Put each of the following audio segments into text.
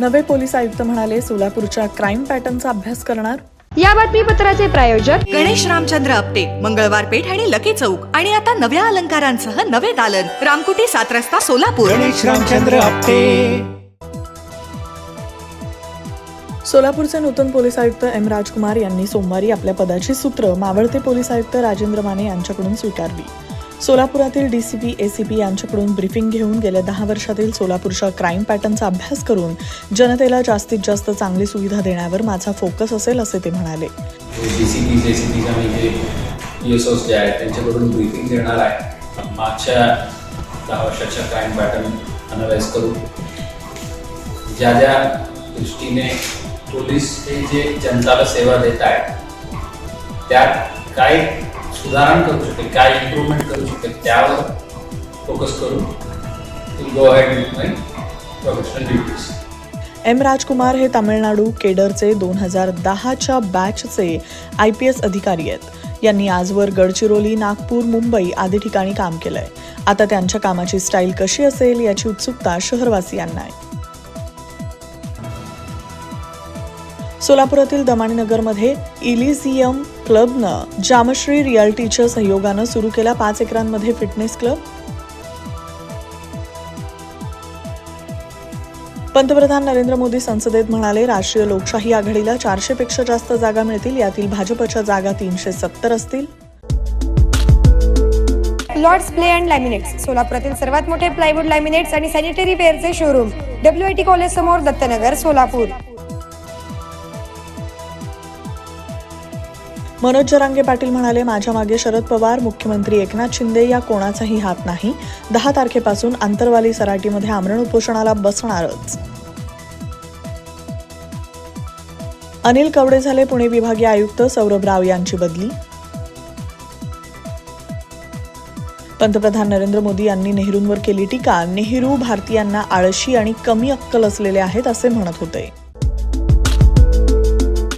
नवे पोलीस आयुक्त म्हणाले सोलापूरच्या क्राईम पॅटर्नचा अभ्यास करणार? या बातमीपत्राचे प्रायोजक गणेश रामचंद्र आपटे मंगळवार पेठ आणि लकी चौक. आणि आता नव्या अलंकारांसह नवे दालन. रामकुटी सात रस्ता सोलापूर. गणेश रामचंद्र आपटे. सोलापूरचे नूतन पोलीस आयुक्त एम राजकुमार यांनी सोमवारी आपल्या पदाची सूत्र मावळते पोलीस आयुक्त राजेंद्र माने यांच्याकडून स्वीकारली. सोलापुरातील डीसीपी एसीपी यांच्याकडून ब्रीफिंग घेऊन गेल्या दहा वर्षातील सोलापूरच्या क्राईम पॅटर्नचा अभ्यास करून जनतेला जास्तीत जास्त चांगली सुविधा देण्यावर माझा फोकस असेल असे ते म्हणाले. त्यांच्याकडून ब्रीफिंग देणार आहे. मागच्या दहा वर्षाच्या क्राईम पॅटर्न अनालाइज करू ज्या ज्या दृष्टीने पोलीस हे जे जनताला सेवा देत आहेत त्यात काय सुधारण करू शकते काय इम्प्रूव्हमेंट करू शकते. त्यावर फोकस करून go had with my professional duties M Rajkumar हे तामिळनाडू केडरचे दोन हजार दहाच्या बॅचचे आय पी एस अधिकारी आहेत. यांनी आजवर गडचिरोली नागपूर मुंबई आदी ठिकाणी काम केलंय. आता त्यांच्या कामाची स्टाईल कशी असेल याची उत्सुकता शहरवासियांना आहे. सोलापुरातील दमाणीनगरमध्ये इलिझियम क्लबनं जामश्री रियाल्टीच्या सहयोगानं सुरू केला पाच एकरांमध्ये फिटनेस क्लब. पंतप्रधान नरेंद्र मोदी संसदेत म्हणाले राष्ट्रीय लोकशाही आघाडीला चारशेपेक्षा जास्त जागा मिळतील यातील भाजपच्या जागा तीनशे सत्तर असतील. लॉर्ड्स प्ले अँड लॅमिनेट्स सोलापुरातील सर्वात मोठे प्लायवूड लॅमिनेट्स आणि sanitary वेअरचे showroom W I T college समोर दत्तनगर सोलापूर. मनोज जरांगे पाटील म्हणाले माझ्या मागे शरद पवार मुख्यमंत्री एकनाथ शिंदे या कोणाचाही हात नाही. दहा तारखेपासून आंतरवाली सराटीमध्ये आमरण उपोषणाला बसणारच. अनिल कवडे झाले पुणे विभागीय आयुक्त सौरभ राव यांची बदली. पंतप्रधान नरेंद्र मोदी यांनी नेहरूंवर केली टीका. नेहरू भारतीयांना आळशी आणि कमी अक्कल असलेले आहेत असे म्हणत होते.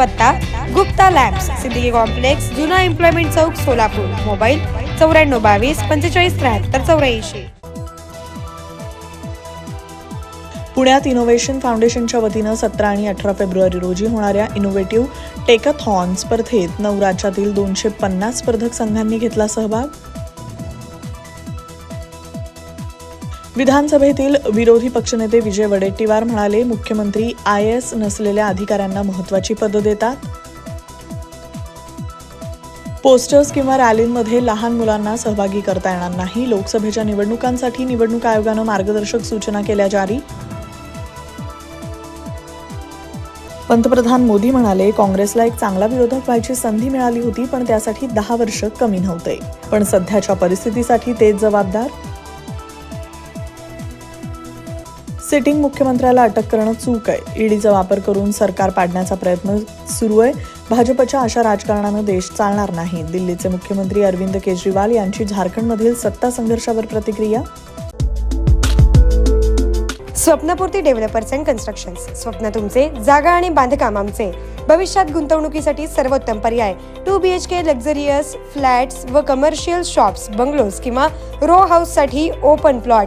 पत्ता गुप्ता लॅब्स सिद्दीकी कॉम्प्लेक्स जुना एम्प्लॉयमेंट चौक सोलापूर. मोबाईल चौऱ्याण्णव बावीस पंचेचाळीस त्र्याहत्तर चौऱ्याऐंशी. पुण्यात इनोव्हेशन फाउंडेशनच्या वतीनं सतरा आणि अठरा फेब्रुवारी रोजी होणाऱ्या इनोव्हेटिव्ह टेकथॉन स्पर्धेत नऊ राज्यातील दोनशे पन्नास स्पर्धक संघांनी घेतला सहभाग. विधानसभेतील विरोधी पक्षनेते विजय वडेट्टीवार म्हणाले मुख्यमंत्री आय एस नसलेल्या अधिकाऱ्यांना महत्वाची पदं देतात. पोस्टर्स किंवा रॅलींमध्ये लहान मुलांना सहभागी करता येणार नाही. लोकसभेच्या निवडणुकांसाठी निवडणूक आयोगानं मार्गदर्शक सूचना केल्या जारी. पंतप्रधान मोदी म्हणाले काँग्रेसला एक चांगला विरोधक व्हायची संधी मिळाली होती पण त्यासाठी दहा वर्ष कमी नव्हते. पण सध्याच्या परिस्थितीसाठी तेच जबाबदार. सिटिंग मुख्यमंत्र्याला अटक करणं चूक आहे. ईडीचा वापर करून सरकार पाडण्याचा प्रयत्न सुरू आहे. भाजपच्या अशा राजकारणानं देश चालणार नाही. दिल्लीचे मुख्यमंत्री अरविंद केजरीवाल यांची झारखंडमधील सत्ता संघर्षावर प्रतिक्रिया? Swapnapurti developers and constructions. स्वप्न तुमचे जागा आणि बांधकाम आमचे. भविष्यात गुंतवणुकीसाठी सर्वोत्तम पर्याय. Two B H K luxurious flats व कमर्शियल शॉप्स बंगलोज किंवा रो हाऊससाठी ओपन प्लॉट.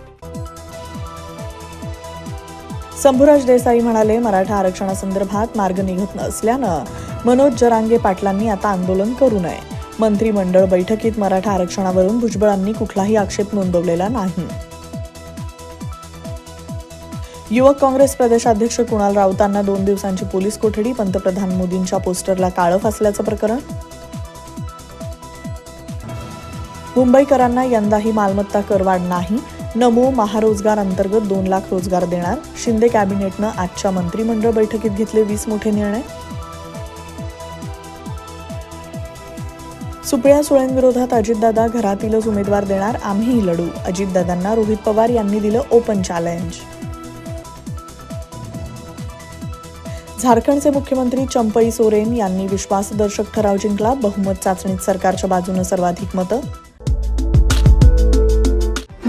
शंभूराज देसाई म्हणाले मराठा आरक्षणासंदर्भात मार्ग निघत नसल्यानं मनोज जरांगे पाटलांनी आता आंदोलन करू नये. मंत्रिमंडळ बैठकीत मराठा आरक्षणावरून भुजबळांनी कुठलाही आक्षेप नोंदवलेला नाही. युवक काँग्रेस प्रदेशाध्यक्ष कुणाल राऊतांना दोन दिवसांची पोलीस कोठडी पंतप्रधान मोदींच्या पोस्टरला काळं फासल्याचं प्रकरण? मुंबईकरांना यंदाही मालमत्ता करवाढ नाही नमो महारोजगार अंतर्गत दोन लाख रोजगार देणार. शिंदे कॅबिनेटनं आजच्या मंत्रिमंडळ बैठकीत घेतले वीस मोठे निर्णय. सुप्रिया सुळेंविरोधात अजितदादा घरातीलच उमेदवार देणार आम्हीही लढू अजितदादांना रोहित पवार यांनी दिलं ओपन चॅलेंज झारखंडचे मुख्यमंत्री चंपई सोरेन यांनी विश्वासदर्शक ठराव जिंकला बहुमत चाचणीत सरकारच्या बाजूनं सर्वाधिक मतं.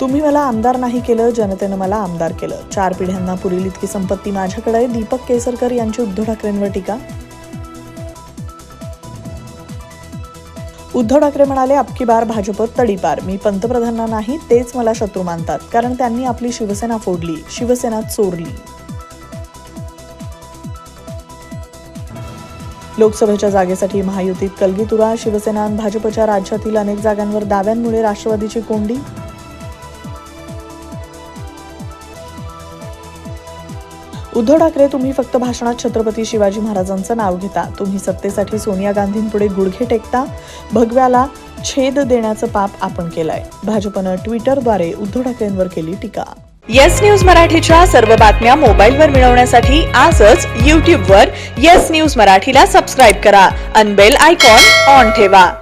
तुम्ही मला आमदार नाही केलं जनतेनं मला आमदार केलं. चार पिढ्यांना पुरेल इतकी संपत्ती माझ्याकडे दीपक केसरकर यांची उद्धव ठाकरेंवर टीका. उद्धव ठाकरे म्हणाले अबकी बार भाजप तडीपार मी पंतप्रधानांना नाही तेच मला शत्रू मानतात. कारण त्यांनी आपली शिवसेना फोडली शिवसेना चोरली. लोकसभेच्या जागेसाठी महायुतीत कलगीतुरा शिवसेना आणि भाजपच्या राज्यातील अनेक जागांवर दाव्यांमुळे राष्ट्रवादीची कोंडी. उद्धव ठाकरे तुम्ही फक्त भाषणात छत्रपती शिवाजी महाराजांचं नाव घेता. तुम्ही सत्तेसाठी सोनिया गांधींपुढे गुडघे टेकता. भगव्याला छेद देण्याचं पाप आपण केलंय. भाजपनं ट्विटरद्वारे उद्धव ठाकरेंवर केली टीका. येस न्यूज मराठीच्या सर्व बातम्या मोबाईलवर मिळवण्यासाठी आजच यूट्यूबवर येस न्यूज मराठीला सबस्क्राईब करा. अनबेल आयकॉन ऑन ठेवा.